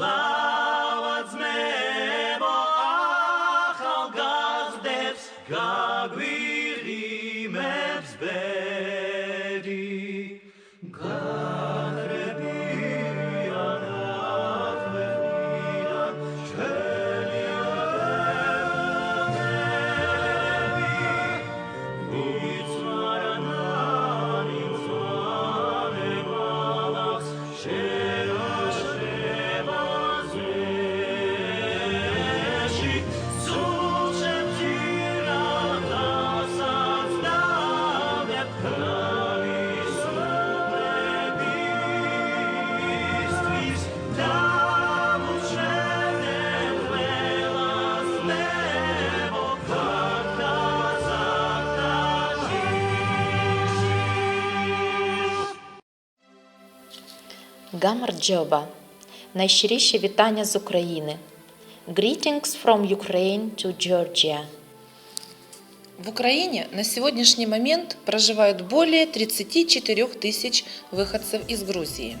ლავაც მეო ახალგაზრდებს გაგვიღიმებს ბე Гамарджоба. Найщиріші вітання з України. Greetings from Ukraine to Georgia. В Украине на сегодняшний момент проживают более 34 тысяч выходцев из Грузии.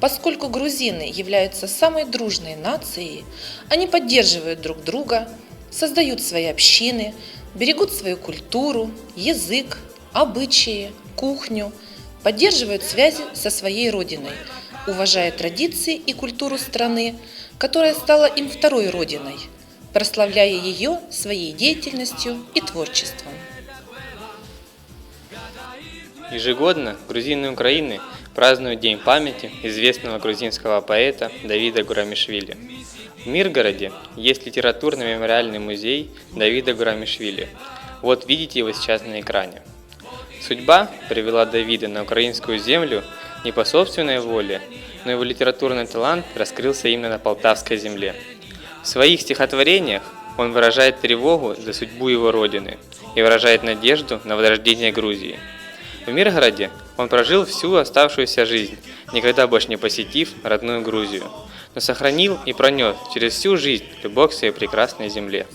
Поскольку грузины являются самой дружной нацией, они поддерживают друг друга, создают свои общины, берегут свою культуру, язык, обычаи, кухню, поддерживают связи со своей родиной, уважая традиции и культуру страны, которая стала им второй родиной, прославляя ее своей деятельностью и творчеством. Ежегодно грузины Украины празднуют День памяти известного грузинского поэта Давида Гурамишвили. В Миргороде есть литературно-мемориальный музей Давида Гурамишвили. Вот видите его сейчас на экране. Судьба привела Давида на украинскую землю не по собственной воле, но его литературный талант раскрылся именно на Полтавской земле. В своих стихотворениях он выражает тревогу за судьбу его родины и выражает надежду на возрождение Грузии. В Миргороде он прожил всю оставшуюся жизнь, никогда больше не посетив родную Грузию, но сохранил и пронес через всю жизнь любовь к своей прекрасной земле.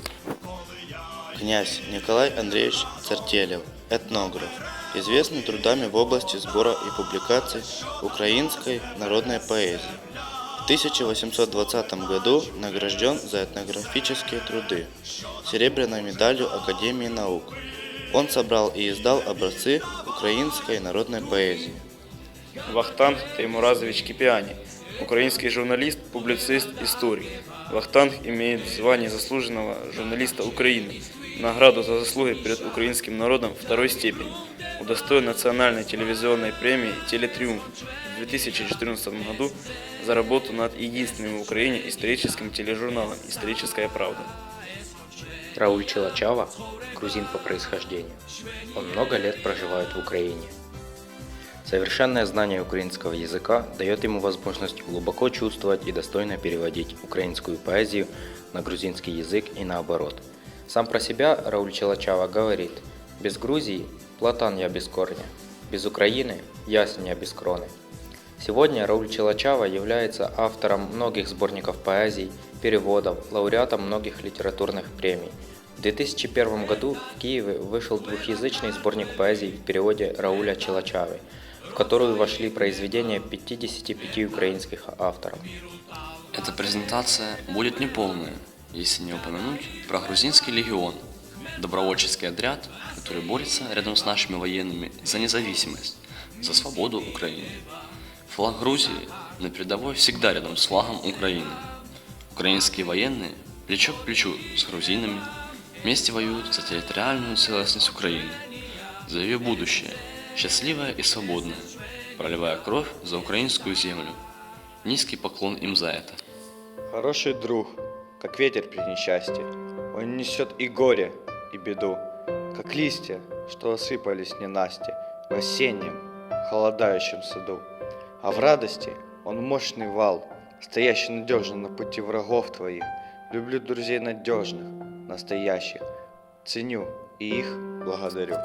Князь Николай Андреевич Цартелев, этнограф, известный трудами в области сбора и публикации украинской народной поэзии. В 1820 году награжден за этнографические труды серебряной медалью Академии наук. Он собрал и издал образцы украинской народной поэзии. Вахтанг Таймуразович Кипиани, украинский журналист, публицист, историк. Вахтанг имеет звание заслуженного журналиста Украины, награду за заслуги перед украинским народом второй степени, удостоен национальной телевизионной премии «Телетриумф» в 2014 году за работу над единственным в Украине историческим тележурналом «Историческая правда». Рауль Челачава – грузин по происхождению. Он много лет проживает в Украине. Совершенное знание украинского языка дает ему возможность глубоко чувствовать и достойно переводить украинскую поэзию на грузинский язык и наоборот. Сам про себя Рауль Челачава говорит «Без Грузии – платан я без корня, без Украины – ясень я без кроны». Сегодня Рауль Челачава является автором многих сборников поэзий, переводов, лауреатом многих литературных премий. В 2001 году в Киеве вышел двухязычный сборник поэзий в переводе Рауля Челачавы, которую вошли произведения 55 украинских авторов. Эта презентация будет неполная, если не упомянуть про грузинский легион, добровольческий отряд, который борется рядом с нашими военными за независимость, за свободу Украины. Флаг Грузии на передовой всегда рядом с флагом Украины. Украинские военные плечо к плечу с грузинами вместе воюют за территориальную целостность Украины, за ее будущее, счастливое и свободное, проливая кровь за украинскую землю. Низкий поклон им за это. Хороший друг, как ветер при несчастье, он несет и горе, и беду, как листья, что осыпались ненасти в осеннем, холодающем саду. А в радости он мощный вал, стоящий надежно на пути врагов твоих. Люблю друзей надежных, настоящих, ценю и их благодарю.